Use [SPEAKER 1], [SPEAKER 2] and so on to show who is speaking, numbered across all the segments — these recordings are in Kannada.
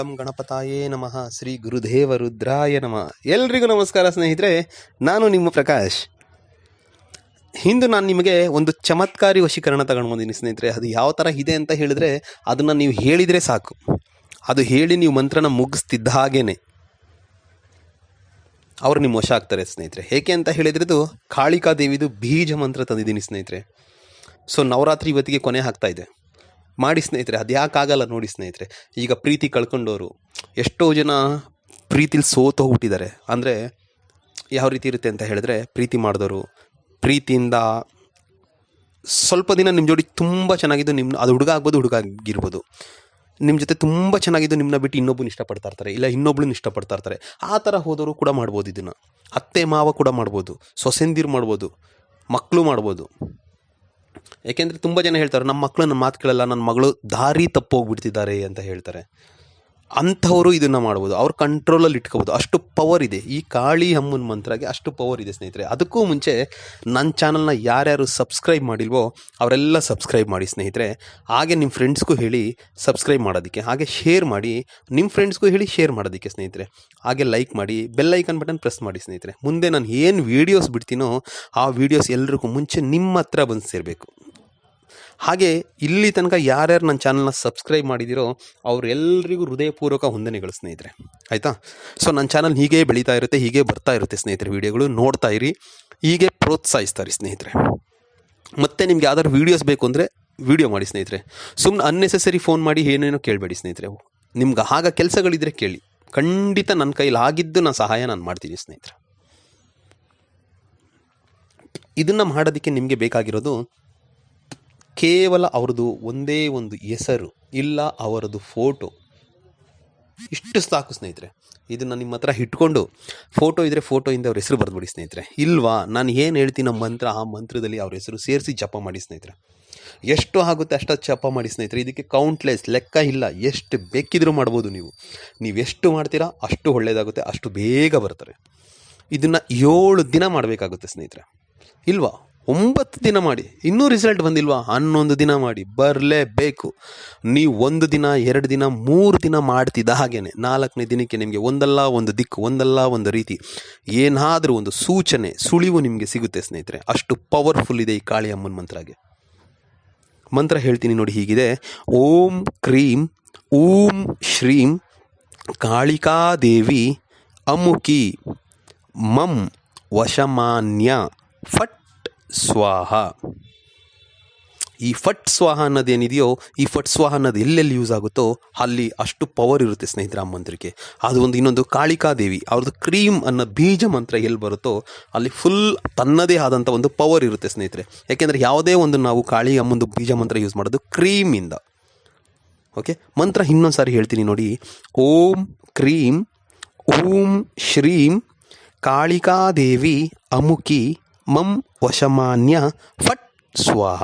[SPEAKER 1] ಓಂ ಗಣಪತಾಯೇ ನಮಃ ಶ್ರೀ ಗುರುದೇವ ರುದ್ರಾಯ ನಮಃ ಎಲ್ರಿಗೂ ನಮಸ್ಕಾರ ಸ್ನೇಹಿತರೆ, ನಾನು ನಿಮ್ಮ ಪ್ರಕಾಶ್. ಇಂದು ನಾನು ನಿಮಗೆ ಒಂದು ಚಮತ್ಕಾರಿ ವಶೀಕರಣ ತಗೊಂಡು ಬಂದೀನಿ ಸ್ನೇಹಿತರೆ. ಅದು ಯಾವ ಥರ ಇದೆ ಅಂತ ಹೇಳಿದ್ರೆ, ಅದನ್ನು ನೀವು ಹೇಳಿದರೆ ಸಾಕು. ಅದು ಹೇಳಿ ನೀವು ಮಂತ್ರನ ಮುಗಿಸ್ತಿದ್ದ ಹಾಗೇನೆ. ಅವರು ನಿಮ್ಮ ವಶ ಆಗ್ತಾರೆ ಸ್ನೇಹಿತರೆ. ಏಕೆ ಅಂತ ಹೇಳಿದ್ರೆ ಇದು ಕಾಳಿಕಾ ದೇವಿದು ಬೀಜ ಮಂತ್ರ ತಂದಿದ್ದೀನಿ ಸ್ನೇಹಿತರೆ. ಸೊ ನವರಾತ್ರಿ ಇವತ್ತಿಗೆ ಕೊನೆ ಆಗ್ತಾ ಇದೆ. ಮಾಡಿ ಸ್ನೇಹಿತರೆ ಅದು ಆಗಲ್ಲ ನೋಡಿ ಸ್ನೇಹಿತರೆ. ಈಗ ಪ್ರೀತಿ ಕಳ್ಕೊಂಡವರು ಎಷ್ಟೋ ಜನ ಪ್ರೀತಿಲಿ ಸೋತು ಹೋಗ್ಬಿಟ್ಟಿದ್ದಾರೆ. ಅಂದರೆ ಯಾವ ರೀತಿ ಇರುತ್ತೆ ಅಂತ ಹೇಳಿದ್ರೆ, ಪ್ರೀತಿ ಮಾಡಿದವರು ಪ್ರೀತಿಯಿಂದ ಸ್ವಲ್ಪ ದಿನ ನಿಮ್ಮ ಜೋಡಿ ತುಂಬ ಚೆನ್ನಾಗಿದ್ದು ನಿಮ್ಮ ಅದು ಹುಡುಗ ಆಗ್ಬೋದು, ಹುಡುಗ ಆಗಿರ್ಬೋದು. ನಿಮ್ಮ ಜೊತೆ ತುಂಬ ಚೆನ್ನಾಗಿದ್ದು ನಿಮ್ಮನ್ನ ಬಿಟ್ಟು ಇನ್ನೊಬ್ಬನ ಇಷ್ಟಪಡ್ತಾ ಇರ್ತಾರೆ, ಇಲ್ಲ ಇನ್ನೊಬ್ಳನ್ನ ಇಷ್ಟಪಡ್ತಾ ಇರ್ತಾರೆ. ಆ ಥರ ಹೋದವರು ಕೂಡ ಮಾಡ್ಬೋದು ಇದನ್ನು. ಅತ್ತೆ ಮಾವ ಕೂಡ ಮಾಡ್ಬೋದು, ಸೊಸೆಂದಿರು ಮಾಡ್ಬೋದು ಮಕ್ಕಳು ಮಾಡ್ಬೋದು. ಯಾಕೆಂದರೆ ತುಂಬ ಜನ ಹೇಳ್ತಾರೆ ನಮ್ಮ ಮಕ್ಕಳು ನನ್ನ ಮಾತು ಕೇಳಲ್ಲ ನನ್ನ ಮಗಳು ದಾರಿ ತಪ್ಪೋಗ್ಬಿಡ್ತಿದ್ದಾರೆ ಅಂತ ಹೇಳ್ತಾರೆ. ಅಂಥವರು ಇದನ್ನು ಮಾಡ್ಬೋದು, ಅವ್ರ ಕಂಟ್ರೋಲಲ್ಲಿ ಇಟ್ಕೋಬೋದು. ಅಷ್ಟು ಪವರ್ ಇದೆ. ಈ ಕಾಳಿ ಅಮ್ಮನ ಮಂತ್ರಗೆ ಅಷ್ಟು ಪವರ್ ಇದೆ ಸ್ನೇಹಿತರೆ. ಅದಕ್ಕೂ ಮುಂಚೆ ನನ್ನ ಚಾನಲ್ನ ಯಾರ್ಯಾರು ಸಬ್ಸ್ಕ್ರೈಬ್ ಮಾಡಿಲ್ವೋ ಅವರೆಲ್ಲ ಸಬ್ಸ್ಕ್ರೈಬ್ ಮಾಡಿ ಸ್ನೇಹಿತರೆ. ಹಾಗೆ ನಿಮ್ಮ ಫ್ರೆಂಡ್ಸ್ಗೂ ಹೇಳಿ ಸಬ್ಸ್ಕ್ರೈಬ್ ಮಾಡೋದಕ್ಕೆ, ಹಾಗೆ ಶೇರ್ ಮಾಡಿ ನಿಮ್ಮ ಫ್ರೆಂಡ್ಸ್ಗೂ ಹೇಳಿ ಶೇರ್ ಮಾಡೋದಕ್ಕೆ ಸ್ನೇಹಿತರೆ. ಹಾಗೆ ಲೈಕ್ ಮಾಡಿ ಬೆಲ್ ಐಕನ್ ಬಟನ್ ಪ್ರೆಸ್ ಮಾಡಿ ಸ್ನೇಹಿತರೆ. ಮುಂದೆ ನಾನು ಏನು ವೀಡಿಯೋಸ್ ಬಿಡ್ತೀನೋ ಆ ವೀಡಿಯೋಸ್ ಎಲ್ರಿಗೂ ಮುಂಚೆ ನಿಮ್ಮ ಹತ್ರ ಬಂದು ಸೇರಬೇಕು. ಹಾಗೆ ಇಲ್ಲಿ ತನಕ ಯಾರ್ಯಾರು ನನ್ನ ಚಾನಲ್ನ ಸಬ್ಸ್ಕ್ರೈಬ್ ಮಾಡಿದಿರೋ ಅವರೆಲ್ಲರಿಗೂ ಹೃದಯಪೂರ್ವಕ ವಂದನೆಗಳು ಸ್ನೇಹಿತರೆ. ಆಯಿತಾ? ಸೊ ನನ್ನ ಚಾನಲ್ ಹೀಗೆ ಬೆಳೀತಾ ಇರುತ್ತೆ, ಹೀಗೆ ಬರ್ತಾ ಇರುತ್ತೆ ಸ್ನೇಹಿತರೆ ವೀಡಿಯೋಗಳು. ನೋಡ್ತಾ ಇರಿ, ಹೀಗೆ ಪ್ರೋತ್ಸಾಹಿಸ್ತಾರೆ ಸ್ನೇಹಿತರೆ. ಮತ್ತೆ ನಿಮ್ಗೆ ಯಾವ್ದಾದ್ರು ವೀಡಿಯೋಸ್ ಬೇಕು ಅಂದರೆ ವೀಡಿಯೋ ಮಾಡಿ ಸ್ನೇಹಿತರೆ. ಸುಮ್ಮನೆ ಅನ್ನೆಸೆಸರಿ ಫೋನ್ ಮಾಡಿ ಏನೇನೋ ಕೇಳಬೇಡಿ ಸ್ನೇಹಿತರೆ. ನಿಮ್ಗೆ ಆಗ ಕೆಲಸಗಳಿದ್ರೆ ಕೇಳಿ. ಖಂಡಿತ ನನ್ನ ಕೈಲಿ ಆಗಿದ್ದು ನಾನು ಸಹಾಯ ನಾನು ಮಾಡ್ತೀನಿ ಸ್ನೇಹಿತರೆ. ಇದನ್ನು ಮಾಡೋದಕ್ಕೆ ನಿಮಗೆ ಬೇಕಾಗಿರೋದು ಕೇವಲ ಅವರದು ಒಂದೇ ಒಂದು ಹೆಸರು, ಇಲ್ಲ ಅವರದು ಫೋಟೋ. ಇಷ್ಟು ಸಾಕು ಸ್ನೇಹಿತರೆ, ಇದನ್ನು ನಿಮ್ಮ ಹತ್ರ ಇಟ್ಕೊಂಡು ಫೋಟೋ ಇದ್ದರೆ ಫೋಟೋಯಿಂದ ಅವ್ರ ಹೆಸರು ಬರೆದ್ಬಿಡಿ ಸ್ನೇಹಿತರೆ. ಇಲ್ವಾ, ನಾನು ಏನು ಹೇಳ್ತೀನಿ ನಮ್ಮ ಮಂತ್ರ, ಆ ಮಂತ್ರದಲ್ಲಿ ಅವ್ರ ಹೆಸರು ಸೇರಿಸಿ ಜಪ ಮಾಡಿ ಸ್ನೇಹಿತರೆ. ಎಷ್ಟು ಆಗುತ್ತೆ ಅಷ್ಟು ಜಪ ಮಾಡಿ ಸ್ನೇಹಿತರೆ, ಇದಕ್ಕೆ ಕೌಂಟ್ಲೆಸ್ ಲೆಕ್ಕ ಇಲ್ಲ, ಎಷ್ಟು ಬೇಕಿದ್ರೂ ಮಾಡ್ಬೋದು ನೀವು. ನೀವು ಎಷ್ಟು ಮಾಡ್ತೀರಾ, ಅಷ್ಟು ಒಳ್ಳೆಯದಾಗುತ್ತೆ ಅಷ್ಟು ಬೇಗ ಬರ್ತಾರೆ ಇದನ್ನು ಏಳು ದಿನ ಮಾಡಬೇಕಾಗುತ್ತೆ ಸ್ನೇಹಿತರೆ. ಇಲ್ವಾ? ಒಂಬತ್ತು ದಿನ ಮಾಡಿ. ಇನ್ನೂ ರಿಸಲ್ಟ್ ಬಂದಿಲ್ವಾ? ಹನ್ನೊಂದು ದಿನ ಮಾಡಿ. ಬರಲೇಬೇಕು. ನೀವು ಒಂದು ದಿನ, ಎರಡು ದಿನ, ಮೂರು ದಿನ ಮಾಡ್ತಿದ್ದ ಹಾಗೇನೆ. ನಾಲ್ಕನೇ ದಿನಕ್ಕೆ ನಿಮಗೆ ಒಂದಲ್ಲ, ಒಂದು ದಿಕ್ಕು, ಒಂದಲ್ಲ, ಒಂದು ರೀತಿ. ಏನಾದರೂ ಒಂದು ಸೂಚನೆ, ಸುಳಿವು ನಿಮಗೆ ಸಿಗುತ್ತೆ ಸ್ನೇಹಿತರೆ. ಅಷ್ಟು ಪವರ್ಫುಲ್ ಇದೆ ಈ ಕಾಳಿ ಅಮ್ಮನ ಮಂತ್ರಗೆ. ಮಂತ್ರ ಹೇಳ್ತೀನಿ ನೋಡಿ ಹೀಗಿದೆ. ಓಂ ಕ್ರೀಂ ಓಂ ಶ್ರೀಂ, ಕಾಳಿಕಾದೇವಿ, ಅಮುಕಿ, ಮಂ ವಶಮಾನ್ಯ, ಫಟ್ ಸ್ವಾಹ. ಈ ಫಟ್ ಸ್ವಾಹ ಅನ್ನೋದೇನಿದೆಯೋ, ಈ ಫಟ್ ಸ್ವಾಹ ಅನ್ನೋದು ಎಲ್ಲೆಲ್ಲಿ ಯೂಸ್ ಆಗುತ್ತೋ ಅಲ್ಲಿ ಅಷ್ಟು ಪವರ್ ಇರುತ್ತೆ ಸ್ನೇಹಿತರ ಆ ಮಂತ್ರಕ್ಕೆ. ಅದು ಒಂದು ಇನ್ನೊಂದು ಕಾಳಿಕಾದೇವಿ ಅವ್ರದ್ದು ಕ್ರೀಮ್ ಅನ್ನೋ ಬೀಜ ಮಂತ್ರ ಎಲ್ಲಿ ಬರುತ್ತೋ ಅಲ್ಲಿ ಫುಲ್ ತನ್ನದೇ ಆದಂಥ ಒಂದು ಪವರ್ ಇರುತ್ತೆ ಸ್ನೇಹಿತರೆ. ಯಾಕೆಂದರೆ ಯಾವುದೇ ಒಂದು ನಾವು ಕಾಳಿ ಅಮ್ಮಂದು ಬೀಜ ಮಂತ್ರ ಯೂಸ್ ಮಾಡೋದು ಕ್ರೀಮಿಂದ. ಓಕೆ ಮಂತ್ರ ಇನ್ನೊಂದು ಸಾರಿ ಹೇಳ್ತೀನಿ ನೋಡಿ. ಓಂ ಕ್ರೀಂ, ಓಂ ಶ್ರೀಂ ಕಾಳಿಕಾದೇವಿ ಅಮುಕಿ ಮಂ ವಶಮಾನ್ಯ ಫಟ್ ಸ್ವಾಹ.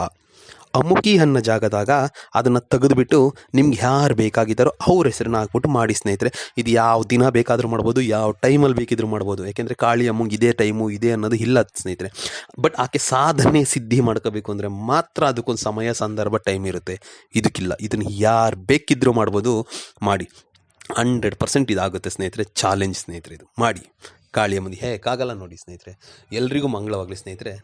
[SPEAKER 1] ಅಮುಕಿ ಅನ್ನ ಜಾಗದಾಗ ಅದನ್ನು ತೆಗೆದುಬಿಟ್ಟು ನಿಮ್ಗೆ ಯಾರು ಬೇಕಾಗಿದ್ದಾರೋ ಅವ್ರ ಹೆಸರನ್ನ ಹಾಕ್ಬಿಟ್ಟು ಮಾಡಿ ಸ್ನೇಹಿತರೆ. ಇದು ಯಾವ ದಿನ ಬೇಕಾದರೂ ಮಾಡ್ಬೋದು, ಯಾವ ಟೈಮಲ್ಲಿ ಬೇಕಿದ್ರೂ ಮಾಡ್ಬೋದು. ಯಾಕೆಂದರೆ ಕಾಳಿ ಅಮ್ಮಂಗೆ ಇದೇ ಟೈಮು, ಇದೆ ಅನ್ನೋದು ಇಲ್ಲ ಸ್ನೇಹಿತರೆ. ಬಟ್ ಆಕೆ ಸಾಧನೆ ಸಿದ್ಧಿ ಮಾಡ್ಕೋಬೇಕು ಅಂದರೆ ಮಾತ್ರ ಅದಕ್ಕೊಂದು ಸಮಯ, ಸಂದರ್ಭ, ಟೈಮ್ ಇರುತ್ತೆ. ಇದಕ್ಕಿಲ್ಲ. ಇದನ್ನು ಯಾರು ಬೇಕಿದ್ದರೂ ಮಾಡ್ಬೋದು. ಮಾಡಿ. ಹಂಡ್ರೆಡ್ ಪರ್ಸೆಂಟ್ ಇದಾಗುತ್ತೆ ಸ್ನೇಹಿತರೆ. ಚಾಲೆಂಜ್ ಸ್ನೇಹಿತರೆ ಇದು. ಮಾಡಿ. ಕಾಳಿ ಹೇ ಕಾಗಲ್ಲ ನೋಡಿ ಸ್ನೇಹಿತರೆ. ಎಲ್ರಿಗೂ ಮಂಗಳವಾಗಲಿ ಸ್ನೇಹಿತರೆ.